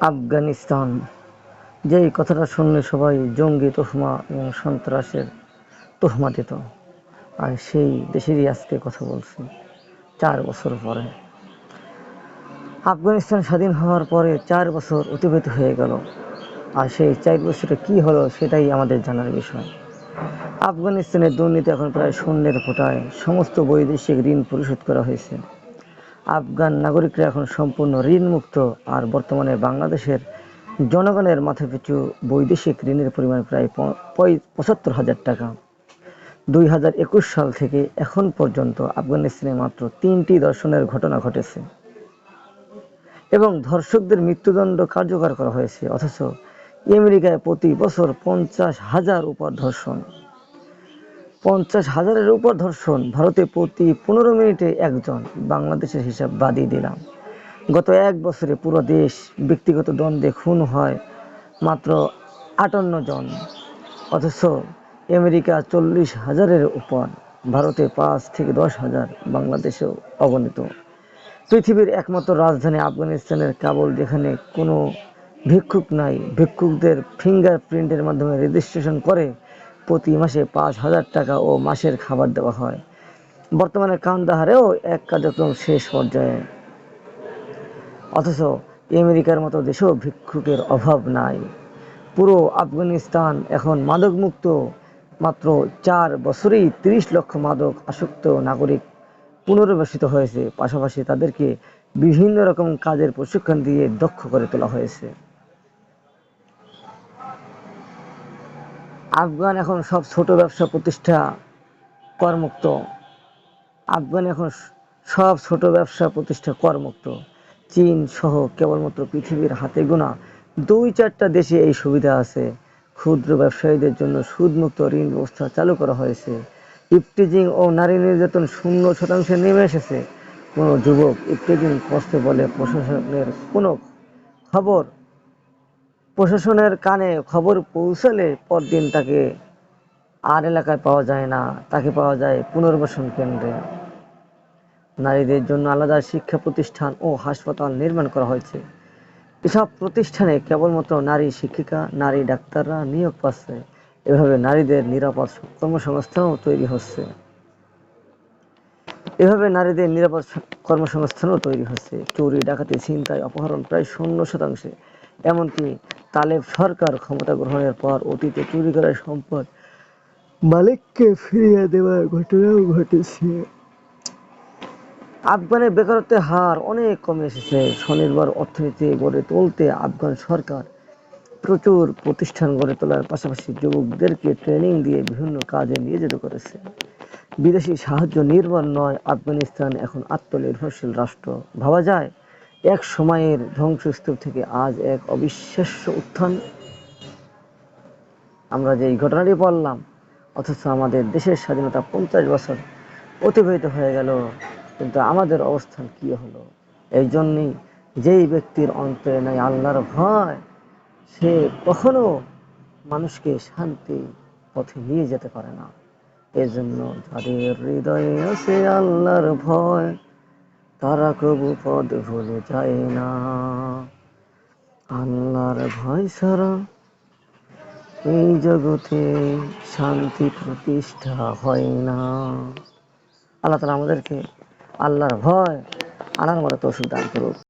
আফগানিস্তান। যেই কথাটা শুনলে সবাই জঙ্গি তোহমা এবং সন্ত্রাসের তোহমা দিত। আর সেই দেশেরই আজকে কথা বলছি, চার বছর পরে। আফগানিস্তান স্বাধীন হওয়ার পরে চার বছর অতিবাহিত হয়ে গেল। আর সেই চার বছরে কি হলো সেটাই আমাদের জানার বিষয়। আফগানিস্তানের দুর্নীতি এখন প্রায় শূন্যের ফোটায়। সমস্ত বৈদেশিক ঋণ পরিশোধ করা হয়েছে। আফগান নাগরিকরা এখন সম্পূর্ণ ঋণমুক্ত, আর বর্তমানে বাংলাদেশের জনগণের মাথাপিছু বৈদেশিক ঋণের পরিমাণ প্রায় পঁচাত্তর হাজার টাকা। দুই হাজার একুশ সাল থেকে এখন পর্যন্ত আফগানিস্তানে মাত্র তিনটি ধর্ষণের ঘটনা ঘটেছে। এবং ধর্ষকদের মৃত্যুদণ্ড কার্যকর করা হয়েছে, অথচ আমেরিকায় প্রতি বছর পঞ্চাশ হাজার উপর ধর্ষণ। পঞ্চাশ হাজারের উপর ধর্ষণ, ভারতে প্রতি পনেরো মিনিটে একজন, বাংলাদেশের হিসাব বাদই দিলাম। গত এক বছরে পুরো দেশ ব্যক্তিগত দ্বন্দ্বে খুন হয় মাত্র আটান্ন জন, অথচ আমেরিকা চল্লিশ হাজারের উপর, ভারতে পাঁচ থেকে দশ হাজার বাংলাদেশেও অগণিত। পৃথিবীর একমাত্র রাজধানী আফগানিস্তানের কাবুল, যেখানে কোনো ভিক্ষুক নাই, ভিক্ষুকদের ফিঙ্গারপ্রিন্টের মাধ্যমে রেজিস্ট্রেশন করে প্রতি মাসে পাঁচ হাজার টাকা ও মাসের খাবার দেওয়া হয়। বর্তমানে কান্দাহারেও এক কার্যক্রম শেষ পর্যায়ে। অথচ আমেরিকার মতো দেশেও ভিক্ষুকের অভাব নাই। পুরো আফগানিস্তান এখন মাদকমুক্ত। মাত্র চার বছরেই তিরিশ লক্ষ মাদক আসক্ত নাগরিক পুনর্বাসিত হয়েছে। পাশাপাশি তাদেরকে বিভিন্ন রকম কাজের প্রশিক্ষণ দিয়ে দক্ষ করে তোলা হয়েছে। আফগান এখন সব ছোট ব্যবসা প্রতিষ্ঠা করমুক্ত। আফগান এখন সব ছোট ব্যবসা প্রতিষ্ঠা করমুক্ত। চীন সহ কেবলমাত্র পৃথিবীর হাতে গোনা দুই চারটা দেশে এই সুবিধা আছে। ক্ষুদ্র ব্যবসায়ীদের জন্য সুদমুক্ত ঋণ ব্যবস্থা চালু করা হয়েছে। ইফটিজিং ও নারী নির্যাতন শূন্য শতাংশে নেমে এসেছে। কোনো যুবক ইফটিজিং করতে বলে প্রশাসনের কোনো খবর প্রশাসনের কানে খবর পৌঁছালে পরদিন তাকে আর এলাকায় পাওয়া যায় না। তাকে পাওয়া যায় পুনর্বাসন কেন্দ্রে। নারীদের জন্য আলাদা শিক্ষা প্রতিষ্ঠান ও হাসপাতাল নির্মাণ করা হয়েছে। এসব প্রতিষ্ঠানে কেবলমাত্র নারী শিক্ষিকা, নারী ডাক্তাররা নিয়োগ পাচ্ছে। এভাবে নারীদের নিরাপদ কর্মসংস্থানও তৈরি হচ্ছে। এভাবে নারীদের নিরাপদ কর্মসংস্থানও তৈরি হচ্ছে। চুরি, ডাকাতি, ছিনতাই, অপহরণ প্রায় শূন্য শতাংশে। এমনকি তালেব সরকার ক্ষমতা গ্রহণের পর অতীতে চুরি করা সম্পদ মালিককে ফিরিয়ে দেওয়ার ঘটনাও ঘটেছে। আফগানের বেকারত্বের হার অনেক কমে এসেছে। স্বনির্ভর অর্থনীতি গড়ে তুলতে আফগান সরকার প্রচুর প্রতিষ্ঠান গড়ে তোলার পাশাপাশি যুবকদেরকে ট্রেনিং দিয়ে বিভিন্ন কাজে নিয়োজিত করেছে। বিদেশি সাহায্য নির্ভর নয়, আফগানিস্তান এখন আত্মনির্ভরশীল রাষ্ট্র। ভাবা যায় এক সময়ের ধ্বংসস্তূপ থেকে আজ এক অবিশ্বাস্য উত্থান। আমরা যে ঘটনাটি পড়লাম অথচ আমাদের দেশের স্বাধীনতা পঞ্চাশ বছর অতিবাহিত হয়ে গেল, কিন্তু আমাদের অবস্থান কি হলো? এই জন্যই যেই ব্যক্তির অন্তরে নাই আল্লাহর ভয়, সে কখনো মানুষকে শান্তি পথে নিয়ে যেতে পারে না। এজন্য যাদের হৃদয়ে আছে আল্লাহর ভয় তারা কবু পদ ভুলে যায় না। আল্লাহর ভয় সারা এই জগতে শান্তি প্রতিষ্ঠা হয় না। আল্লাহ তালা আমাদেরকে আল্লাহর ভয় আনার মতো তৌফিক দান করুক।